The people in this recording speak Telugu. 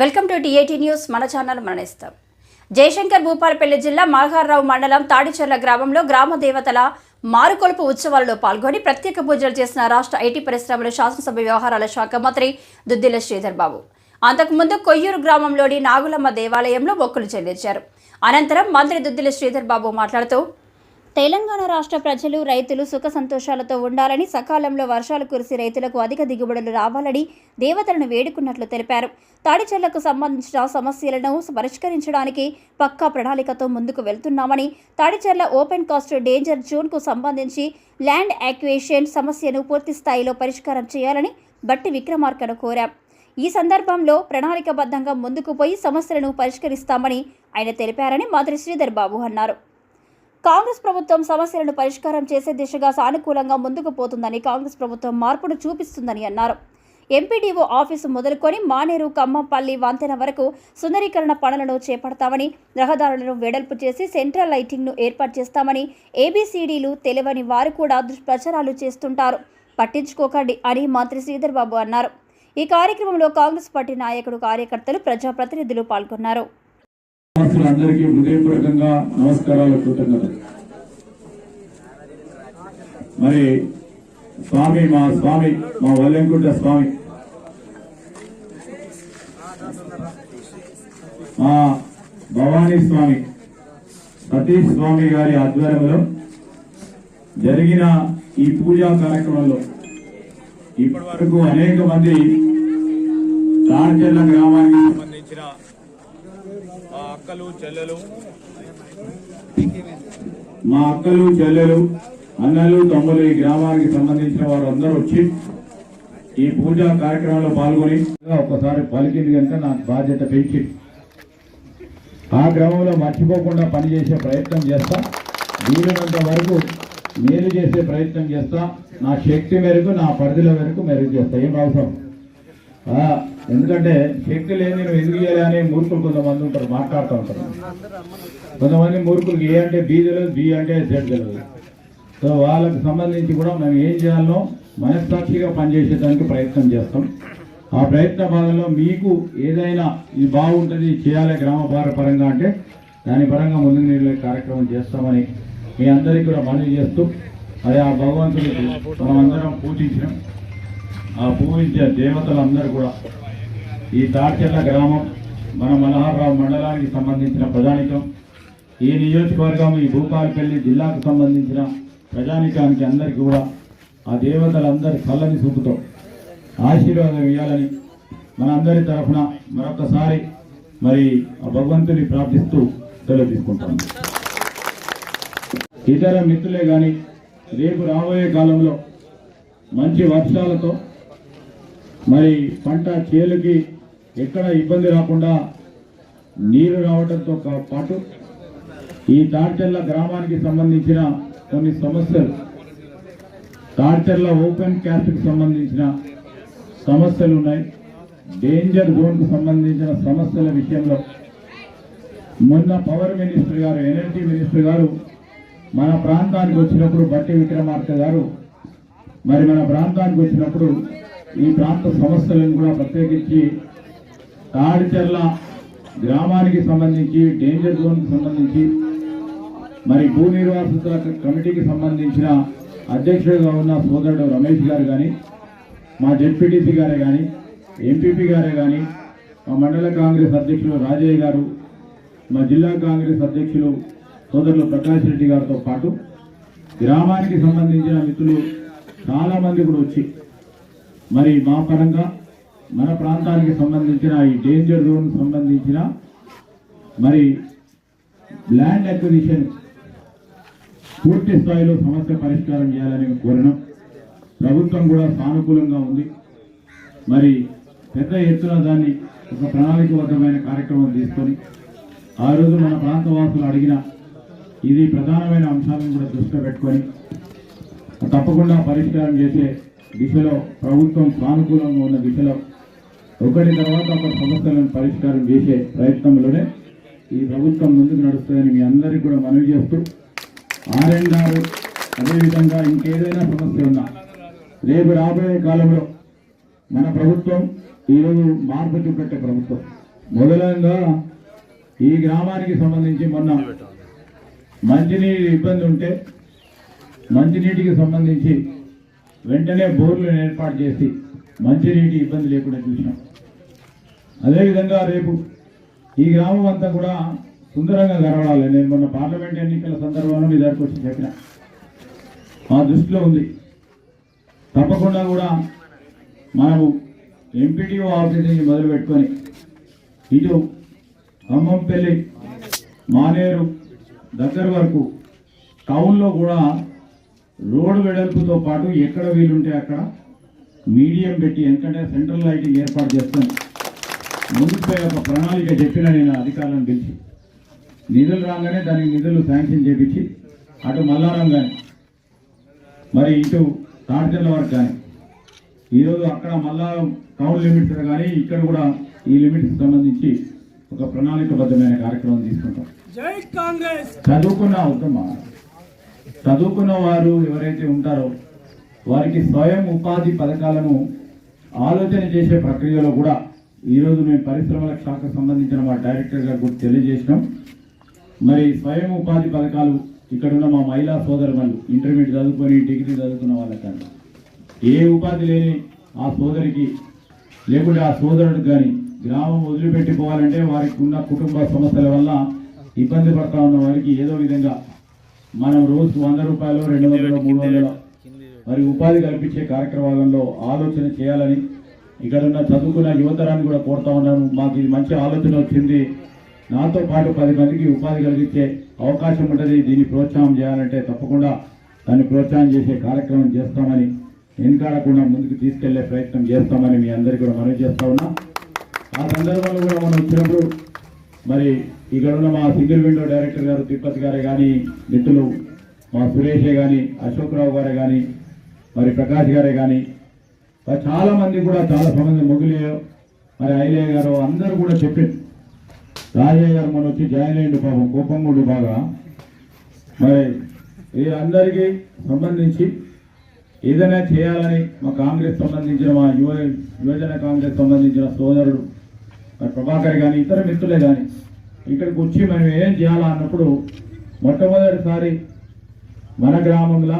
Welcome to TAT news. మన ఛానల్ మరణిస్తాం. జయశంకర్ భూపాలపల్లి జిల్లా మాల్హారరావు మండలం తాడిచెర్ల గ్రామంలో గ్రామ దేవతల మారుకొలుపు ఉత్సవాల్లో పాల్గొని ప్రత్యేక పూజలు చేసిన రాష్ట్ర ఐటీ పరిశ్రమల శాసనసభ వ్యవహారాల శాఖ మంత్రి దుద్దిల శ్రీధర్ బాబు అంతకుముందు కొయ్యూరు గ్రామంలోని నాగులమ్మ దేవాలయంలో మొక్కులు చెల్లించారు. అనంతరం మంత్రి దుద్దిల శ్రీధర్ బాబు మాట్లాడుతూ తెలంగాణ రాష్ట్ర ప్రజలు రైతులు సుఖ సంతోషాలతో ఉండాలని సకాలంలో వర్షాలు కురిసి రైతులకు అధిక దిగుబడులు రావాలని దేవతలను వేడుకున్నట్లు తెలిపారు. తాడిచెళ్ళకు సంబంధించిన సమస్యలను పరిష్కరించడానికి పక్కా ప్రణాళికతో ముందుకు వెళ్తున్నామని తాడిచెర్ల ఓపెన్ కాస్ట్ డేంజర్ జోన్కు సంబంధించి ల్యాండ్ యాక్వేషన్ సమస్యను పూర్తి స్థాయిలో పరిష్కారం చేయాలని బట్టి విక్రమార్కను కోరాం. ఈ సందర్భంలో ప్రణాళికబద్ధంగా ముందుకు పోయి సమస్యలను పరిష్కరిస్తామని ఆయన తెలిపారని మాధురి శ్రీధర్ బాబు అన్నారు. కాంగ్రెస్ ప్రభుత్వం సమస్యలను పరిష్కారం చేసే దిశగా సానుకూలంగా ముందుకు పోతుందని కాంగ్రెస్ ప్రభుత్వం మార్పును చూపిస్తుందని అన్నారు. ఎంపీడీఓ ఆఫీసు మొదలుకొని మానేరు కమ్మపల్లి వంతెన వరకు సుందరీకరణ పనులను చేపడతామని రహదారులను వెడల్పు చేసి సెంట్రల్ లైటింగ్ను ఏర్పాటు చేస్తామని ఏబీసీడీలు తెలియని వారు కూడా దుష్ప్రచారాలు చేస్తుంటారు. పట్టించుకోకండి అని మంత్రి శ్రీధర్ బాబు అన్నారు. ఈ కార్యక్రమంలో కాంగ్రెస్ పార్టీ నాయకుడు కార్యకర్తలు ప్రజాప్రతినిధులు పాల్గొన్నారు. అందరికీ హృదయపూర్వకంగా నమస్కారాలు కృతజ్ఞతలు. మరి స్వామి మా స్వామి మా వల్లెంకుంట స్వామి మా భవానీ స్వామి సతీష్ స్వామి గారి ఆధ్వర్యంలో జరిగిన ఈ పూజా కార్యక్రమంలో ఇప్పటి వరకు అనేక మంది తాడ్చెర్ల గ్రామానికి సంబంధించిన అక్కలు చెల్లెలు మా అక్కలు చెల్లెలు అన్నలు తమ్ములు ఈ గ్రామానికి సంబంధించిన వారు అందరూ వచ్చి ఈ పూజా కార్యక్రమంలో పాల్గొని ఒక్కసారి పలికింది కనుక నాకు బాధ్యత పెంచి ఆ గ్రామంలో మర్చిపోకుండా పనిచేసే ప్రయత్నం చేస్తా. వీలైనంత వరకు మేలు చేసే ప్రయత్నం చేస్తా. నా శక్తి మేరకు నా పరిధిల మేరకు మెరుగు చేస్తా. ఏం అవసరం ఎందుకంటే శక్తి లేని నువ్వు ఎందుకు చేయాలి అనే మూర్ఖులు కొంతమంది ఉంటారు మాట్లాడుతూ ఉంటారు. కొంతమంది మూర్ఖులకు ఏ అంటే బి తెలియదు బి అంటే జెడ్ తెలియదు సో వాళ్ళకి సంబంధించి కూడా మనం ఏం చేయాలో మనస్సాక్షిగా పనిచేసేదానికి ప్రయత్నం చేస్తాం. ఆ ప్రయత్న భాగంలో మీకు ఏదైనా ఇది బాగుంటుంది చేయాలి గ్రామ పరంగా అంటే దాని పరంగా ముందుకు నీళ్ళ కార్యక్రమం చేస్తామని మీ అందరికీ కూడా మనవి చేస్తూ మరి ఆ భగవంతుడికి మనమందరం పూజించినాం. ఆ పూజించే దేవతలందరూ కూడా ఈ తాడ్చెర్ల గ్రామం మన మలహార్రావు మండలానికి సంబంధించిన ప్రజానికం. ఈ నియోజకవర్గం ఈ భూపాలపల్లి జిల్లాకు సంబంధించిన ప్రజానికానికి అందరికీ కూడా ఆ దేవతలందరి కళ్ళని చూపుతో. ఆశీర్వాదం ఇవ్వాలని మనందరి తరఫున మరొకసారి మరి ఆ భగవంతుని ప్రార్థిస్తూ సెలవు తీసుకుంటాను. ఇతర మిత్రులే కానీ రేపు రాబోయే కాలంలో మంచి వర్షాలతో మరి పంట చేలుకి ఎక్కడ ఇబ్బంది రాకుండా నీరు రావడంతో పాటు ఈ తాడ్చెర్ల గ్రామానికి సంబంధించిన కొన్ని సమస్యలు తాడ్చెర్ల ఓపెన్ క్యాస్ట్కి సంబంధించిన సమస్యలు ఉన్నాయి డేంజర్ జోన్కు సంబంధించిన సమస్యల విషయంలో మొన్న పవర్ మినిస్టర్ గారు ఎనర్జీ మినిస్టర్ గారు మన ప్రాంతానికి వచ్చినప్పుడు బట్టి విక్రమార్క గారు మరి మన ప్రాంతానికి వచ్చినప్పుడు ఈ ప్రాంత సమస్యలను కూడా ప్రత్యేకించి తాడిచెర్ల గ్రామానికి సంబంధించి డేంజర్ జోన్కి సంబంధించి మరి భూ నిర్వాసితుల కమిటీకి సంబంధించిన అధ్యక్షుడిగా ఉన్న సోదరుడు రమేష్ గారు కానీ మా జెడ్పీటీసీ గారే కానీ ఎంపీపీ గారే కానీ మా మండల కాంగ్రెస్ అధ్యక్షులు రాజయ్య గారు మా జిల్లా కాంగ్రెస్ అధ్యక్షులు సోదరులు ప్రకాష్ రెడ్డి గారితో పాటు గ్రామానికి సంబంధించిన మిత్రులు చాలా మంది కూడా వచ్చి మరి మా పరంగా మన ప్రాంతానికి సంబంధించిన ఈ డేంజర్ జోన్ సంబంధించిన మరి ల్యాండ్ అక్విజిషన్ పూర్తి స్థాయిలో సమస్య పరిష్కారం చేయాలని కోరినాం ప్రభుత్వం కూడా సానుకూలంగా ఉంది. మరి పెద్ద ఎత్తున దాన్ని ఒక ప్రణాళికబద్ధమైన కార్యక్రమం తీసుకొని ఆ రోజు మన ప్రాంత వాసులు అడిగిన ఇది ప్రధానమైన అంశాలను కూడా దృష్టిలో పెట్టుకొని తప్పకుండా పరిష్కారం చేసే దిశలో ప్రభుత్వం సానుకూలంగా ఉన్న దిశలో ఒకటి తర్వాత ఒక సమస్యలను పరిష్కారం చేసే ప్రయత్నంలోనే ఈ ప్రభుత్వం ముందుకు నడుస్తుందని మీ అందరికీ కూడా మనవి చేస్తూ ఆర్ అదేవిధంగా ఇంకేదైనా సమస్య ఉన్నా రేపు రాబోయే కాలంలో మన ప్రభుత్వం ఈరోజు మార్పు చూపెట్టే ప్రభుత్వం. మొదలంగా ఈ గ్రామానికి సంబంధించి మొన్న మంచినీటి ఇబ్బంది ఉంటే మంచినీటికి సంబంధించి వెంటనే బోర్లను ఏర్పాటు చేసి మంచినీటి ఇబ్బంది లేకుండా చూసినాం. అదేవిధంగా రేపు ఈ గ్రామం అంతా కూడా సుందరంగా కనబడాలి నేను మొన్న పార్లమెంట్ ఎన్నికల సందర్భంలో మీ దగ్గరకు వచ్చి చెప్పిన. మా దృష్టిలో ఉంది. తప్పకుండా కూడా మనము ఎంపీటీఓ ఆఫీస్ నుంచి మొదలు పెట్టుకొని ఇటు ఖమ్మంపల్లి మానేరు దగ్గర వరకు టౌన్లో కూడా రోడ్డు వెడల్పుతో పాటు ఎక్కడ వీలుంటే అక్కడ మీడియం పెట్టి ఎందుకంటే సెంట్రల్ లైటింగ్ ఏర్పాటు చేస్తాను ముందుపై ఒక ప్రణాళిక చెప్పిన నేను అధికారులను పిలిచి నిధులు రాగానే దానికి నిధులు శాంక్షన్ చేపించి అటు మల్లారం కానీ మరి ఇటు తాడిచెల్ల వరకు కానీ ఈరోజు అక్కడ మళ్ళా టౌన్ లిమిట్స్ కానీ ఇక్కడ కూడా ఈ లిమిట్స్ సంబంధించి ఒక ప్రణాళికబద్ధమైన కార్యక్రమం తీసుకుంటాం. చదువుకున్న ఉత్తమ చదువుకున్న వారు ఎవరైతే ఉంటారో వారికి స్వయం ఉపాధి పథకాలను ఆలోచన చేసే ప్రక్రియలో కూడా ఈరోజు మేము పరిశ్రమల శాఖకు సంబంధించిన మా డైరెక్టర్ గారు కూడా తెలియజేసినాం. మరి స్వయం ఉపాధి పథకాలు ఇక్కడున్న మా మహిళా సోదరులు ఇంటర్మీడియట్ చదువుకొని డిగ్రీ చదువుకున్న వాళ్ళకన్నా ఏ ఉపాధి లేని ఆ సోదరికి లేకుంటే ఆ సోదరుడికి కానీ గ్రామం వదిలిపెట్టిపోవాలంటే వారికి ఉన్న కుటుంబ సమస్యల వల్ల ఇబ్బంది పడతా ఉన్న వారికి ఏదో విధంగా మనం రోజు వంద రూపాయలు రెండు వందలు మూడు వందలు మరి ఉపాధి కల్పించే కార్యక్రమాలలో ఆలోచన చేయాలని ఇక్కడ ఉన్న చదువుకున్న యువతరాన్ని కూడా కోరుతా ఉన్నాను. మాకు ఇది మంచి ఆలోచన వచ్చింది. నాతో పాటు పది మందికి ఉపాధి కలిగించే అవకాశం ఉంటుంది. దీన్ని ప్రోత్సాహం చేయాలంటే తప్పకుండా దాన్ని ప్రోత్సాహం చేసే కార్యక్రమం చేస్తామని వెనకాడకుండా ముందుకు తీసుకెళ్ళే ప్రయత్నం చేస్తామని మీ అందరికీ కూడా మనవి చేస్తా ఉన్నా. ఆ సందర్భంలో కూడా మనం వచ్చినప్పుడు మరి ఇక్కడ ఉన్న మా సింగిల్ విండో డైరెక్టర్ గారు తిరుపతి గారే కానీ మిత్రులు మా సురేషే కానీ అశోక్ రావు గారే కానీ మరి ప్రకాష్ గారే కానీ మరి చాలామంది కూడా చాలా సమయం మొగులే మరి ఐలయ్య గారు అందరూ కూడా చెప్పారు. రాజయ్య గారు మన వచ్చి జాయిన్ అయ్యిండు పాపం కోపం కూడా బాగా. మరి ఈ అందరికీ సంబంధించి ఏదైనా చేయాలని మా కాంగ్రెస్ సంబంధించిన మా యువ యువజన కాంగ్రెస్ సంబంధించిన సోదరుడు మరి ప్రభాకర్ కానీ ఇతర మిత్రులే కానీ ఇక్కడికి వచ్చి మనం ఏం చేయాలా అన్నప్పుడు మొట్టమొదటిసారి మన గ్రామంలో